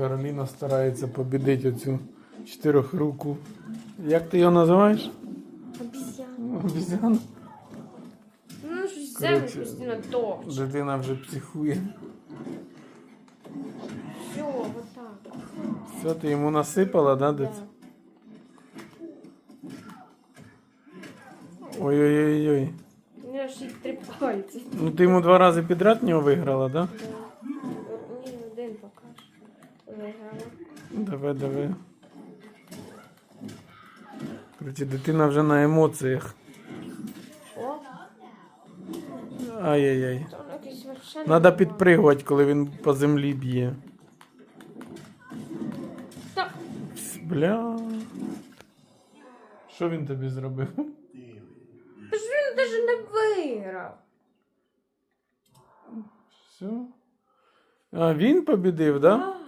Кароліна старається побідити оцю чотирьохруку. Як ти його називаєш? Обезьяна. Обізяна. Ну, щось землю Короче, постійно топче. Дитина вже психує. Все, вот. Все, ти йому насипала, да, Да. дитя? Ой-ой-ой. У нього ж і три пальці. Ну ти йому два рази підряд в нього виграла, да? Да. Ні, один покаже. Виграла. Давай, давай. Короче, дитина вже на емоціях. О, Ай-яй-яй. Надо підпригувати, коли він по землі б'є. Бля. Що він тобі зробив? та ж він навіть не виграв. Все. А він побідив, да?